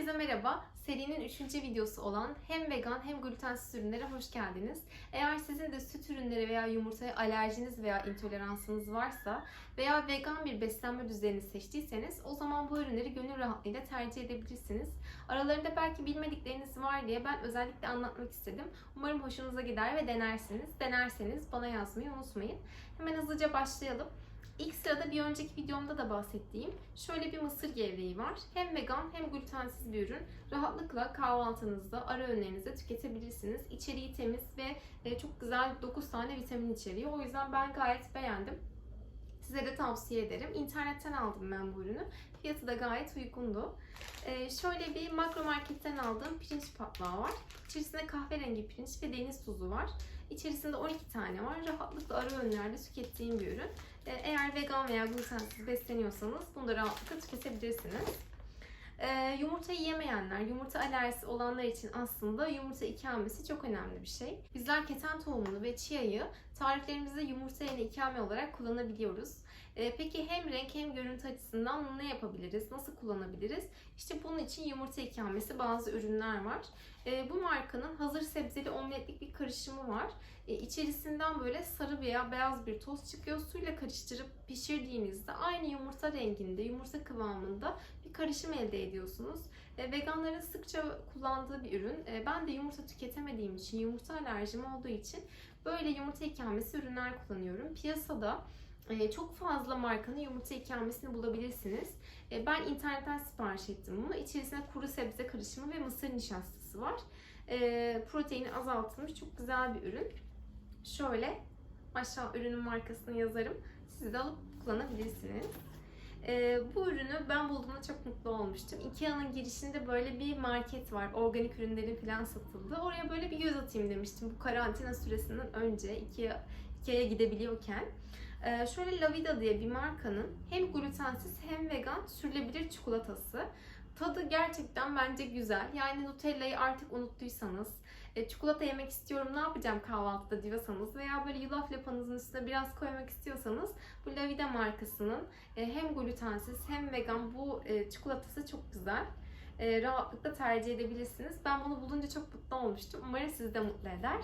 Herkese merhaba. Serinin 3. videosu olan hem vegan hem glutensiz ürünlere hoş geldiniz. Eğer sizin de süt ürünleri veya yumurtaya alerjiniz veya intoleransınız varsa veya vegan bir beslenme düzenini seçtiyseniz o zaman bu ürünleri gönül rahatlığıyla tercih edebilirsiniz. Aralarında belki bilmedikleriniz var diye ben özellikle anlatmak istedim. Umarım hoşunuza gider ve denersiniz. Denerseniz bana yazmayı unutmayın. Hemen hızlıca başlayalım. İlk sırada bir önceki videomda da bahsettiğim şöyle bir mısır gevreği var. Hem vegan hem glutensiz bir ürün. Rahatlıkla kahvaltınızda, ara öğünlerinizde tüketebilirsiniz. İçeriği temiz ve e, çok güzel 9 tane vitamin içeriyor. O yüzden ben gayet beğendim. Size de tavsiye ederim. İnternetten aldım ben bu ürünü. Fiyatı da gayet uygundu. Ee, şöyle bir makro marketten aldığım pirinç patlağı var. İçerisinde kahverengi pirinç ve deniz tuzu var. İçerisinde 12 tane var. Rahatlıkla ara öğünlerde tükettiğim bir ürün. Ee, eğer vegan veya glutensiz besleniyorsanız da rahatlıkla tüketebilirsiniz. Ee, yumurta yiyemeyenler, yumurta alerjisi olanlar için aslında yumurta ikamesi çok önemli bir şey. Bizler keten tohumunu ve chia'yı tariflerimizde yumurta yerine ikame olarak kullanabiliyoruz. Ee, peki hem renk hem görüntü açısından ne yapabiliriz? Nasıl kullanabiliriz? İşte bunun için yumurta ikamesi bazı ürünler var. Ee, bu markanın hazır sebzeli omletlik bir karışımı var. Ee, içerisinden böyle sarı veya beyaz bir toz çıkıyor. Suyla karıştırıp pişirdiğinizde aynı yumurta renginde, yumurta kıvamında bir karışım elde ediyorsunuz. E, veganların sıkça kullandığı bir ürün. E, ben de yumurta tüketemediğim için, yumurta alerjim olduğu için böyle yumurta ikamesi ürünler kullanıyorum. Piyasada e, çok fazla markanın yumurta ikamesini bulabilirsiniz. E, ben internetten sipariş ettim bunu. İçerisinde kuru sebze karışımı ve mısır nişastası var. E, proteini azaltılmış çok güzel bir ürün. Şöyle aşağı ürünün markasını yazarım. Siz de alıp kullanabilirsiniz. Ee, bu ürünü ben bulduğumda çok mutlu olmuştum. Ikea'nın girişinde böyle bir market var. Organik ürünlerin falan satıldı. Oraya böyle bir göz atayım demiştim. Bu karantina süresinden önce Ikea, Ikea'ya gidebiliyorken. Ee, şöyle Lavida diye bir markanın hem glutensiz hem vegan sürülebilir çikolatası. Tadı gerçekten bence güzel. Yani Nutella'yı artık unuttuysanız, e, çikolata yemek istiyorum ne yapacağım kahvaltıda diyorsanız veya böyle yulaf lapanızın üstüne biraz koymak istiyorsanız bu Lavida markasının e, hem glutensiz hem vegan bu e, çikolatası çok güzel. E, rahatlıkla tercih edebilirsiniz. Ben bunu bulunca çok mutlu olmuştum. Umarım sizi de mutlu eder.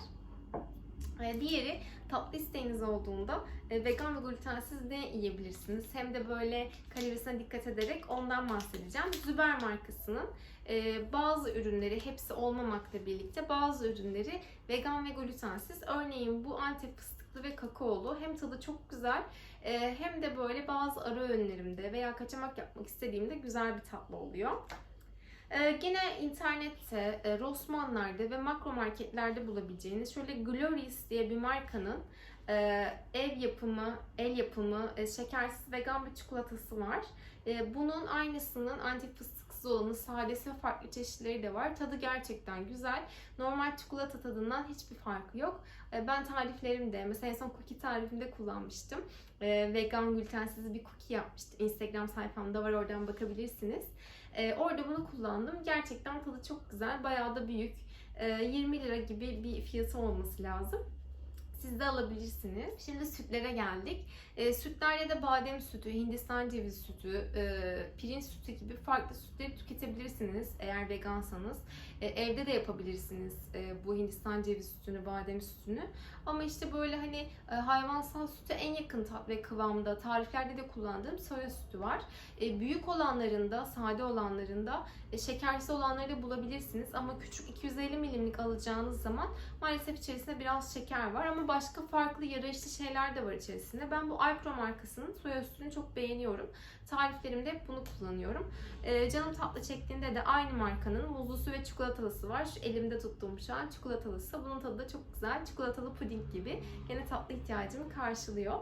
E, diğeri tatlı isteğiniz olduğunda e, vegan ve glutensiz ne yiyebilirsiniz? Hem de böyle kalorisine dikkat ederek ondan bahsedeceğim. Züber markasının e, bazı ürünleri hepsi olmamakla birlikte bazı ürünleri vegan ve glutensiz. Örneğin bu antep fıstıklı ve kakaolu hem tadı çok güzel e, hem de böyle bazı ara öğünlerimde veya kaçamak yapmak istediğimde güzel bir tatlı oluyor. Ee, gene internette, e, Rossmann'larda ve makro marketlerde bulabileceğiniz şöyle Glories diye bir markanın e, ev yapımı, el yapımı, e, şekersiz vegan bir çikolatası var. E, bunun aynısının antif fıstıksız olanı, sadesi farklı çeşitleri de var. Tadı gerçekten güzel. Normal çikolata tadından hiçbir farkı yok. E, ben tariflerimde, mesela en son cookie tarifimde kullanmıştım. E, vegan glutensiz bir cookie yapmıştım. Instagram sayfamda var oradan bakabilirsiniz. Ee, orada bunu kullandım. Gerçekten tadı çok güzel. Bayağı da büyük. Ee, 20 lira gibi bir fiyatı olması lazım. Siz de alabilirsiniz. Şimdi sütlere geldik. E, sütler ya badem sütü, Hindistan cevizi sütü, e, pirinç sütü gibi farklı sütleri tüketebilirsiniz eğer vegansanız. E, evde de yapabilirsiniz e, bu Hindistan cevizi sütünü, badem sütünü. Ama işte böyle hani e, hayvansal sütü en yakın tat ve kıvamda tariflerde de kullandığım soya sütü var. E, büyük olanlarında, sade olanlarında, e, şekersiz olanları da bulabilirsiniz. Ama küçük 250 milimlik alacağınız zaman maalesef içerisinde biraz şeker var ama başka farklı yararışlı şeyler de var içerisinde. Ben bu Alpro markasının soya sütünü çok beğeniyorum. Tariflerimde hep bunu kullanıyorum. Ee, canım tatlı çektiğinde de aynı markanın muzlusu ve çikolatalısı var. Şu elimde tuttuğum şu an çikolatalısı. Bunun tadı da çok güzel. Çikolatalı puding gibi. Gene tatlı ihtiyacımı karşılıyor.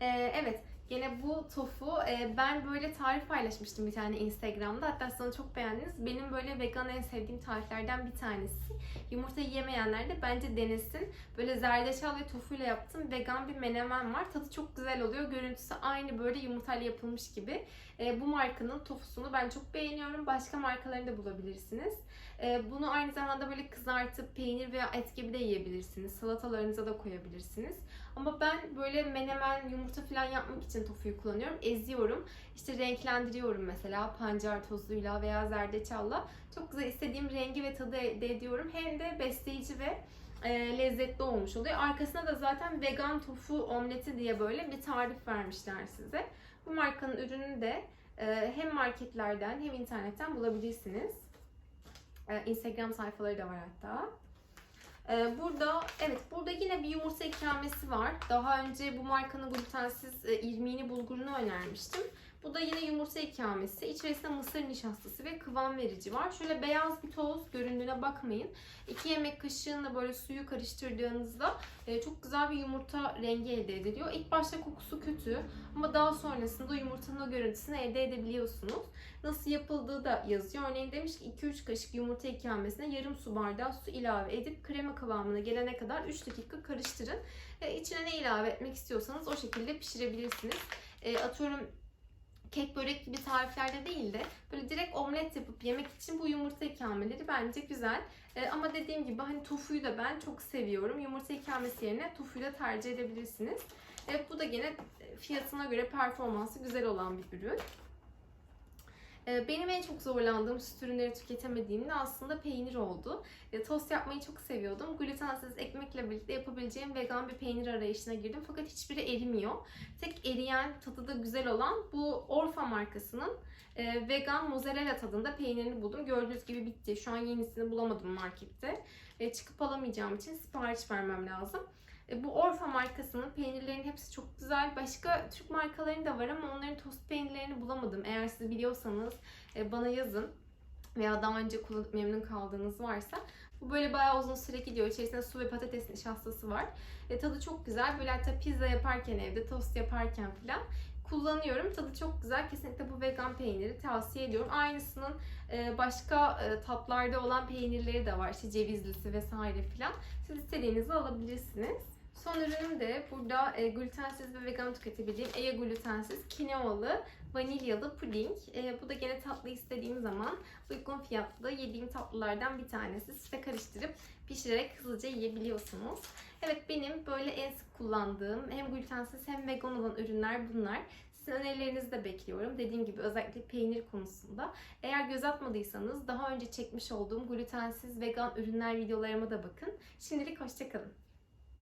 Ee, evet. Gene bu tofu e, ben böyle tarif paylaşmıştım bir tane Instagram'da. Hatta sana çok beğendiniz. Benim böyle vegan en sevdiğim tariflerden bir tanesi. Yumurta yiyemeyenler de bence denesin. Böyle zerdeçal ve tofuyla yaptığım vegan bir menemen var. Tadı çok güzel oluyor. Görüntüsü aynı böyle yumurtayla yapılmış gibi. E, bu markanın tofusunu ben çok beğeniyorum. Başka markalarını da bulabilirsiniz. E, bunu aynı zamanda böyle kızartıp peynir veya et gibi de yiyebilirsiniz. Salatalarınıza da koyabilirsiniz. Ama ben böyle menemen, yumurta falan yapmak için için tofuyu kullanıyorum. Eziyorum. İşte renklendiriyorum mesela pancar tozuyla veya zerdeçalla. Çok güzel istediğim rengi ve tadı elde ediyorum. Hem de besleyici ve e, lezzetli olmuş oluyor. Arkasına da zaten vegan tofu omleti diye böyle bir tarif vermişler size. Bu markanın ürünü de e, hem marketlerden hem internetten bulabilirsiniz. E, Instagram sayfaları da var hatta. E, burada evet burada yine bir yumurta ikamesi var. Daha önce bu markanın glutensiz e, irmiğini bulgurunu önermiştim. Bu da yine yumurta ikamesi. İçerisinde mısır nişastası ve kıvam verici var. Şöyle beyaz bir toz göründüğüne bakmayın. 2 yemek kaşığında böyle suyu karıştırdığınızda e, çok güzel bir yumurta rengi elde ediliyor. İlk başta kokusu kötü ama daha sonrasında yumurtanın o görüntüsünü elde edebiliyorsunuz. Nasıl yapıldığı da yazıyor. Örneğin demiş ki 2-3 kaşık yumurta ikamesine yarım su bardağı su ilave edip krema kıvamına gelene kadar 3 dakika karıştırın. E, içine ne ilave etmek istiyorsanız o şekilde pişirebilirsiniz. E, atıyorum kek börek gibi tariflerde değil de böyle direkt omlet yapıp yemek için bu yumurta ikameleri bence güzel. Ee, ama dediğim gibi hani tofuyu da ben çok seviyorum. Yumurta ikamesi yerine tofuyu da tercih edebilirsiniz. Evet bu da gene fiyatına göre performansı güzel olan bir ürün. Ee, Benim en çok zorlandığım süt ürünleri tüketemediğimde aslında peynir oldu. E, Tost yapmayı çok seviyordum. Glutensiz ekmekle birlikte yapabileceğim vegan bir peynir arayışına girdim. Fakat hiçbiri erimiyor. Tek eriyen, tadı da güzel olan bu Orfa markasının e, vegan mozzarella tadında peynirini buldum. Gördüğünüz gibi bitti. Şu an yenisini bulamadım markette. E, çıkıp alamayacağım için sipariş vermem lazım. E, Bu Orfa markasının peynirlerinin hepsi çok güzel. Başka Türk markalarının da var ama onların tost peynirlerini bulamadım. Eğer siz biliyorsanız e, bana yazın veya daha önce kullanıp memnun kaldığınız varsa. Bu böyle bayağı uzun süre gidiyor. İçerisinde su ve patates nişastası var. E, tadı çok güzel. Böyle hatta pizza yaparken evde, tost yaparken falan kullanıyorum. Tadı çok güzel. Kesinlikle bu vegan peyniri tavsiye ediyorum. Aynısının e, başka tatlarda olan peynirleri de var. İşte cevizlisi vesaire falan. Siz istediğinizi alabilirsiniz. Son ürünüm de burada e, glutensiz ve vegan tüketebildiğim Ea glutensiz kinoalı vanilyalı puding. E, bu da gene tatlı istediğim zaman uygun fiyatlı yediğim tatlılardan bir tanesi. Süte karıştırıp pişirerek hızlıca yiyebiliyorsunuz. Evet benim böyle en sık kullandığım hem glutensiz hem vegan olan ürünler bunlar. Sizin önerilerinizi de bekliyorum. Dediğim gibi özellikle peynir konusunda. Eğer göz atmadıysanız daha önce çekmiş olduğum glutensiz vegan ürünler videolarıma da bakın. Şimdilik hoşçakalın.